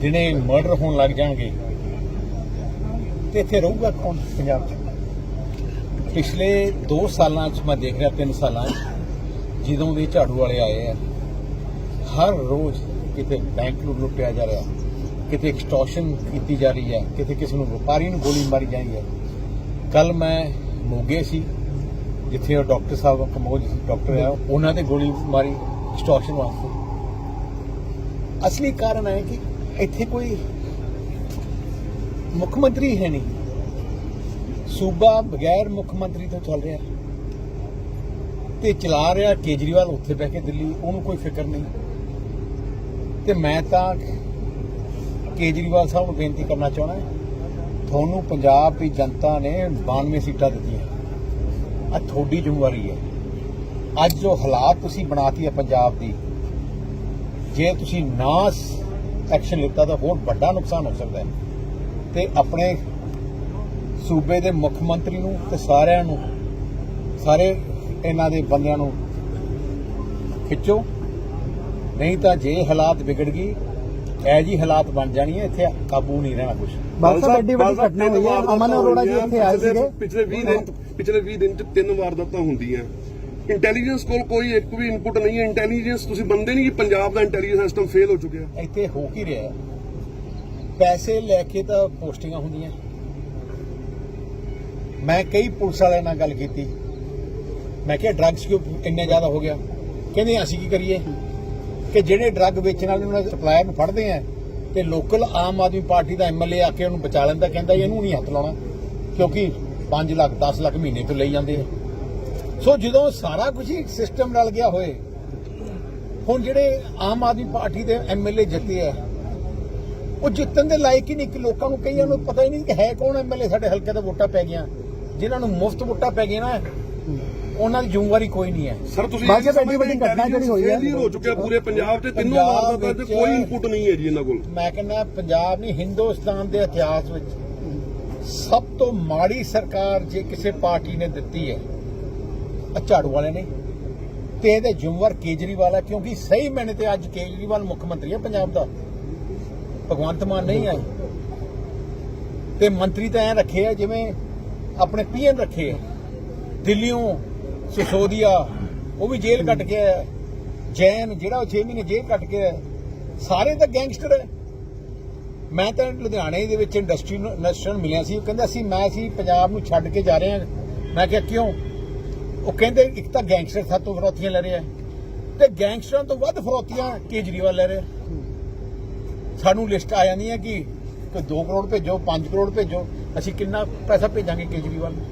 ਦਿਨੇ ਮਰਡਰ ਹੋਣ ਲੱਗ ਜਾਣਗੇ, ਤੇ ਇੱਥੇ ਰਹੂਗਾ ਕੌਣ ਪੰਜਾਬ 'ਚ? ਪਿਛਲੇ 2 ਸਾਲਾਂ 'ਚ ਮੈਂ ਦੇਖ ਰਿਹਾ 3 ਸਾਲਾਂ 'ਚ, ਜਦੋਂ ਦੇ ਝਾੜੂ ਵਾਲੇ ਆਏ ਆ, ਹਰ ਰੋਜ਼ ਕਿਤੇ ਬੈਂਕ ਨੂੰ ਲੁੱਟਿਆ ਜਾ ਰਿਹਾ, ਕਿਤੇ ਐਕਸਟੋਰਸ਼ਨ ਕੀਤੀ ਜਾ ਰਹੀ ਹੈ, ਕਿਤੇ ਕਿਸੇ ਨੂੰ ਵਪਾਰੀ ਨੂੰ ਗੋਲੀ ਮਾਰੀ ਜਾਂਦੀ ਹੈ। ਕੱਲ ਮੈਂ ਮੋਗੇ ਸੀ, ਜਿੱਥੇ ਉਹ ਡਾਕਟਰ ਸਾਹਿਬ ਕਮੋਜ ਡਾਕਟਰ ਆ, ਉਹਨਾਂ ਤੇ ਗੋਲੀ ਮਾਰੀ ਐਕਸਟੋਰਸ਼ਨ ਵਾਸਤੇ। ਅਸਲੀ ਕਾਰਨ ਹੈ ਕਿ ਇੱਥੇ ਕੋਈ ਮੁੱਖ ਮੰਤਰੀ ਹੈ ਨਹੀਂ। ਸੂਬਾ ਬਗੈਰ ਮੁੱਖ ਮੰਤਰੀ ਤੋਂ ਚੱਲ ਰਿਹਾ। ਤੇ ਚਲਾ ਰਿਹਾ ਕੇਜਰੀਵਾਲ ਉੱਥੇ ਬਹਿ ਕੇ ਦਿੱਲੀ, ਉਹਨੂੰ ਕੋਈ ਫਿਕਰ ਨਹੀਂ। ਤੇ ਮੈਂ ਤਾਂ ਕੇਜਰੀਵਾਲ ਸਾਹਿਬ ਨੂੰ ਬੇਨਤੀ ਕਰਨਾ ਚਾਹੁੰਦਾ ਤੁਹਾਨੂੰ ਪੰਜਾਬ ਦੀ ਜਨਤਾ ਨੇ 92 ਸੀਟਾਂ ਦਿੱਤੀਆਂ। ਆ ਤੁਹਾਡੀ ਜ਼ਿੰਮੇਵਾਰੀ ਹੈ। ਅੱਜ ਜੋ ਹਾਲਾਤ ਤੁਸੀਂ ਬਣਾਤੀ ਹੈ ਪੰਜਾਬ ਦੀ, ਜੇ ਤੁਸੀਂ ਨਾ ਐਕਸ਼ਨ ਲਿੱਤਾ ਤਾਂ ਹੋਰ ਵੱਡਾ ਨੁਕਸਾਨ ਹੋ ਸਕਦਾ ਹੈ। ਤੇ ਆਪਣੇ ਸੂਬੇ ਦੇ ਮੁੱਖ ਮੰਤਰੀ ਨੂੰ ਤੇ ਸਾਰਿਆਂ ਨੂੰ ਸਾਰੇ ਇਹਨਾਂ ਦੇ ਬੰਦਿਆਂ ਨੂੰ ਖਿੱਚੋ। ਨਹੀਂ ਤਾਂ ਜੇ ਹਾਲਾਤ ਵਿਗੜ ਗਈ ਐ ਜੀ ਹਾਲਾਤ ਬਣ ਜਾਣੀ ਹੈ ਇੱਥੇ ਕਾਬੂ ਨਹੀਂ ਰਹਿਣਾ ਕੁਝ ਬਾਲ ਸਾਹਿਬ ਐਡੀ ਵੱਡੀ ਘਟਨਾ ਹੋਈ ਹੈ ਅਮਨ ਅਰੋੜਾ ਜੀ ਇੱਥੇ ਆਏ ਸੀਗੇ। ਪਿਛਲੇ 20 ਦਿਨ ਪਿਛਲੇ 20 ਦਿਨ ਚ ਤਿੰਨ ਵਾਰਦਾਤਾਂ ਹੁੰਦੀਆਂ ਇੰਟੈਲੀਜੈਂਸ ਕੋਲ ਕੋਈ ਇੱਕ ਵੀ ਇਨਪੁਟ ਨਹੀਂ ਹੈ। ਇੰਟੈਲੀਜੈਂਸ ਤੁਸੀਂ ਬੰਦੇ ਨਹੀਂ ਕਿ ਪੰਜਾਬ ਦਾ ਇੰਟੈਲੀਜੈਂਸ ਸਿਸਟਮ ਫੇਲ ਹੋ ਚੁੱਕਿਆ ਇੱਥੇ ਹੋ ਕੀ ਰਿਹਾ ਹੈ? ਪੈਸੇ ਲੈ ਕੇ ਤਾਂ ਪੋਸਟਿੰਗਾਂ ਹੁੰਦੀਆਂ। ਮੈਂ ਕਈ ਪੁਲਿਸ ਵਾਲਿਆਂ ਨਾਲ ਗੱਲ ਕੀਤੀ। ਮੈਂ ਕਿਹਾ ਡਰੱਗਸ ਕਿਉਂ ਇੰਨੇ ਜ਼ਿਆਦਾ ਹੋ ਗਿਆ? ਕਹਿੰਦੇ, ਅਸੀਂ ਕੀ ਕਰੀਏ? ਕਿ ਜਿਹੜੇ ਡਰੱਗ ਵੇਚਣ ਵਾਲੇ ਉਹਨਾਂ ਦੇ ਸਪਲਾਇਰ ਨੂੰ ਫੜਦੇ ਆ ਤੇ ਲੋਕਲ ਆਮ ਆਦਮੀ ਪਾਰਟੀ ਦਾ ਐਮਐਲਏ ਆ ਕੇ ਉਹਨੂੰ ਬਚਾ ਲੈਂਦਾ, ਕਹਿੰਦਾ ਜੀ ਇਹਨੂੰ ਨਹੀਂ ਹੱਥ ਲਾਉਣਾ। ਕਿਉਂਕਿ 5 ਲੱਖ 10 ਲੱਖ ਮਹੀਨੇ ਤੋਂ ਲਈ ਜਾਂਦੇ ਆ। ਸੋ ਜਦੋਂ ਸਾਰਾ ਕੁਝ ਹੀ ਸਿਸਟਮ ਰਲ ਗਿਆ ਹੋਏ ਹੁਣ ਜਿਹੜੇ ਆਮ ਆਦਮੀ ਪਾਰਟੀ ਦੇ ਐਮਐਲਏ ਜਿੱਤੇ ਆ ਉਹ ਜਿੱਤਣ ਦੇ ਲਾਇਕ ਹੀ ਨਹੀਂ ਕਿ ਲੋਕਾਂ ਨੂੰ ਕਈਆਂ ਨੂੰ ਪਤਾ ਹੀ ਨਹੀਂ ਕਿ ਹੈ ਕੌਣ ਐਮਐਲਏ ਸਾਡੇ ਹਲਕੇ ਦਾ ਵੋਟਾਂ ਪੈ ਗਈਆਂ ਜਿਨ੍ਹਾਂ ਨੂੰ ਮੁਫਤ ਵੋਟਾਂ ਪੈ ਗਈਆਂ ਨਾ ਉਹਨਾਂ ਦੀ ਜ਼ਿੰਮੇਵਾਰੀ ਕੋਈ ਨਹੀਂ ਹੈ ਸਰ ਤੁਸੀਂ ਬਾਕੀ ਐਡੀ ਵੱਡੀ ਘਟਨਾ ਜਿਹੜੀ ਹੋਈ ਹੈ। ਹੋ ਚੁੱਕਿਆ ਪੂਰੇ ਪੰਜਾਬ 'ਚ ਤਿੰਨੋਂ ਵਾਰਦਾਤਾਂ ਵਿੱਚ- ਕੋਈ ਇਨਪੁਟ ਨਹੀਂ ਹੈ ਜੀ ਇਹਨਾਂ ਕੋਲ ਮੈਂ ਕਹਿੰਦਾ ਪੰਜਾਬ ਨਹੀਂ ਹਿੰਦੁਸਤਾਨ ਦੇ ਇਤਿਹਾਸ ਵਿੱਚ ਸਭ ਤੋਂ ਮਾੜੀ ਸਰਕਾਰ ਜੇ ਕਿਸੇ ਪਾਰਟੀ ਨੇ ਦਿੱਤੀ ਹੈ ਝਾੜੂ ਵਾਲੇ ਨੇ। ਤੇ ਇਹਦੇ ਜ਼ਿੰਮੇਵਾਰ ਕੇਜਰੀਵਾਲ ਹੈ ਕਿਉਂਕਿ ਸਹੀ ਮੈਨੇ ਤੇ ਅੱਜ ਕੇਜਰੀਵਾਲ ਮੁੱਖ ਮੰਤਰੀ ਹੈ ਪੰਜਾਬ ਦਾ। ਭਗਵੰਤ ਮਾਨ ਨਹੀਂ ਹੈ ਤੇ ਮੰਤਰੀ ਤਾਂ ਐ ਰੱਖੇ ਆ, ਜਿਵੇਂ ਆਪਣੇ ਪੀਐਮ ਰੱਖੇ ਆ। ਦਿੱਲੀੋਂ ਸਿਸੋਦੀਆ, ਉਹ ਵੀ ਜੇਲ੍ਹ ਕੱਟ ਕੇ ਆਇਆ। ਜੈਨ, ਜਿਹੜਾ ਉਹ 6 ਮਹੀਨੇ ਜੇਲ੍ਹ ਕੱਟ ਕੇ ਆਇਆ। ਸਾਰੇ ਤਾਂ ਗੈਂਗਸਟਰ ਹੈ ਮੈਂ ਤਾਂ ਲੁਧਿਆਣੇ ਦੇ ਵਿੱਚ ਇੰਡਸਟਰੀ ਨੂੰ ਇੰਡਸਟਰੀ ਨੂੰ ਮਿਲਿਆ ਸੀ। ਉਹ ਕਹਿੰਦਾ ਸੀ, ਮੈਂ ਸੀ ਪੰਜਾਬ ਨੂੰ ਛੱਡ ਕੇ ਜਾ ਰਹੇ। ਹਾਂ ਮੈਂ ਕਿਹਾ, ਕਿਉਂ? ਉਹ ਕਹਿੰਦੇ ਇੱਕ ਤਾਂ ਗੈਂਗਸਟਰ ਸਾਤੋਂ ਫਰੋਤੀਆਂ ਲੈ ਰਿਹਾ ਤੇ ਗੈਂਗਸਟਰਾਂ ਤੋਂ ਵੱਧ ਫਰੋਤੀਆਂ ਕੇਜਰੀਵਾਲ ਲੈ ਰਿਹਾ ਸਾਨੂੰ ਲਿਸਟ ਆ ਜਾਂਦੀ ਹੈ ਕਿ ਕੋਈ 2 ਕਰੋੜ ਭੇਜੋ 5 ਕਰੋੜ ਭੇਜੋ। ਅਸੀਂ ਕਿੰਨਾ ਪੈਸਾ ਭੇਜਾਂਗੇ ਕੇਜਰੀਵਾਲ ਨੂੰ?